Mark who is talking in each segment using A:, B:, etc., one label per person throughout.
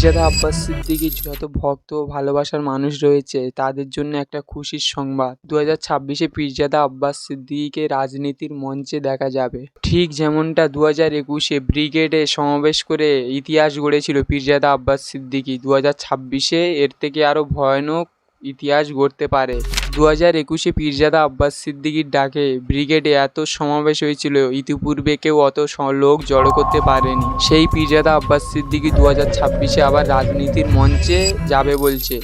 A: পীরজাদা আব্বাস সিদ্দিকির যত ভক্ত ও ভালোবাসার মানুষ রয়েছে, তাদের জন্য একটা খুশির সংবাদ। দু হাজার ছাব্বিশে পিরজাদা আব্বাস সিদ্দিকিকে রাজনীতির মঞ্চে দেখা যাবে। ঠিক যেমনটা দু হাজার একুশে ব্রিগেডে সমাবেশ করে ইতিহাস গড়েছিল পিরজাদা আব্বাস সিদ্দিকি দু হাজার ছাব্বিশে এর থেকে আরও ভয়ানক ইতিহাস গড়তে পারে। দু হাজার একুশে পীরজাদা আব্বাস সিদ্দিকির ডাকে ব্রিগেডে এত সমাবেশ হয়েছিল, ইতিপূর্বে কেউ অত লোক জড়ো করতে পারেনি। সেই পীরজাদা আব্বাস সিদ্দিকি দু হাজার ছাব্বিশে আবার রাজনীতির মঞ্চে যাবে বলছে।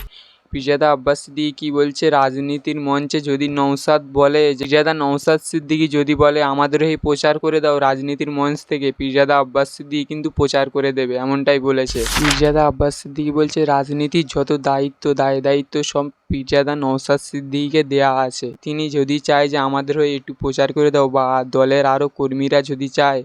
A: পীরজাদা আব্বাস সিদ্দিকী বলছে, রাজনীতির মঞ্চে যদি নৌসাদ বলে পীরজাদা নৌসাদ সিদ্দিকী যদি বলে আমাদের হয়ে প্রচার করে দাও। রাজনীতির মঞ্চ থেকে পীরজাদা আব্বাস সিদ্দিকী কিন্তু প্রচার করে দেবে। এমনটাই বলেছে। পীরজাদা আব্বাস সিদ্দিকী বলছে রাজনীতির যত দায়িত্ব, দায় দায়িত্ব সব পীরজাদা নৌসাদ সিদ্দিকীকে দেয়া আছে। তিনি যদি চায় যে আমাদের হয়ে একটু প্রচার করে দাও বা দলের আরও কর্মীরা যদি চায়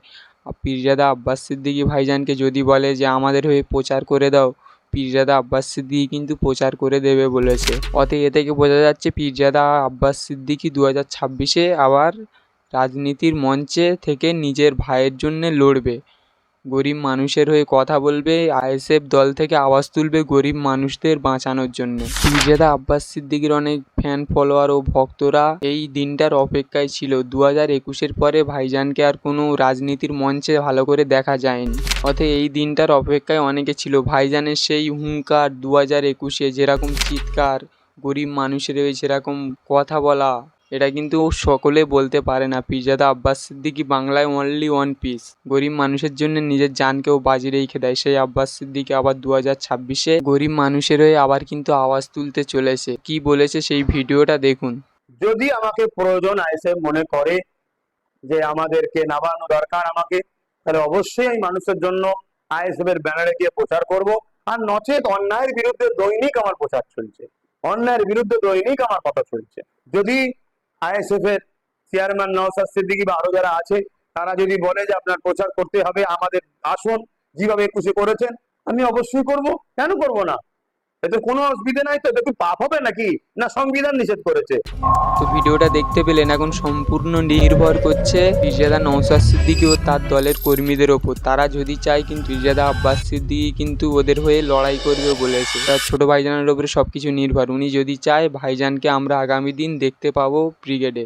A: পীরজাদা আব্বাস সিদ্দিকী ভাইজানকে যদি বলে যে আমাদের হয়ে প্রচার করে দাও পীরজাদা আব্বাস সিদ্দিকি কিন্তু প্রচার করে দেবে বলেছে। অতএ এ থেকে বোঝা যাচ্ছে পীরজাদা আব্বাস সিদ্দিকি দু হাজার ছাব্বিশে আবার রাজনীতির মঞ্চে থেকে নিজের ভাইয়ের জন্যে লড়বে। গরিব মানুষের হয়ে কথা বলবে, আইএসএফ দল থেকে আওয়াজ তুলবে গরিব মানুষদের বাঁচানোর জন্য। পীরজাদা আব্বাস সিদ্দিকীর অনেক ফ্যান ফলোয়ার ও ভক্তরা এই দিনটার অপেক্ষায় ছিল। দু হাজার একুশের পরে ভাইজানকে আর কোনো রাজনীতির মঞ্চে ভালো করে দেখা যায়নি। অতএব এই দিনটার অপেক্ষায় অনেকে ছিল। ভাইজানের সেই হুঙ্কার দু হাজার একুশে যেরকম চিৎকার, গরিব মানুষের যেরকম কথা বলা এটা কিন্তু সকলে বলতে পারে না। পীরজাদা আব্বাস সিদ্দিকী বাংলায় অনলি ওয়ান পিস গরিব মানুষের জন্য নিজের জানকেও বাজি রেখে দেয়। সেই আব্বাস সিদ্দিকী আবার দু হাজার ছাব্বিশে গরিব মানুষের হয়ে আবার কিন্তু আওয়াজ তুলতে চলেছে। কি বলেছে সেই ভিডিওটা দেখুন।
B: যদি আমাকে প্রয়োজন আইসে মনে করে যে আমাদেরকে নামানো দরকার আমাকে, তাহলে অবশ্যই আমি মানুষের জন্য আইএসএফ এর ব্যানারে গিয়ে প্রচার করব। আর নচেত অন্যায়ের বিরুদ্ধে দৈনিক আমার প্রচার চলছে। অন্যায়ের বিরুদ্ধে দৈনিক আমার কথা চলছে। যদি আইএসএফ এর চেয়ারম্যান নওসাদ সিদ্দিকি বা আরও যারা আছে, তারা যদি বলে যে আপনার প্রচার করতে হবে, আমাদের আসন। যেভাবে একুশে করেছেন, আমি অবশ্যই করব। কেন করব না? এতে কোনো অসুবিধা নাই তো? এটা পাপ হবে নাকি? না সংবিধান নিষেধ করেছে?
A: তো ভিডিওটা দেখতে পেলেন এখন সম্পূর্ণ নির্ভর করছে পীরজাদা নৌসাদ সিদ্দিকী ও তার দলের কর্মীদের ওপর। তারা যদি চায় কিন্তু পীরজাদা আব্বাস সিদ্দিকী কিন্তু ওদের হয়ে লড়াই করবে বলেছে। তার ছোট ভাইজানের ওপরে সব কিছু নির্ভর। উনি যদি চায়, ভাইজানকে আমরা আগামী দিন দেখতে পাবো ব্রিগেডে।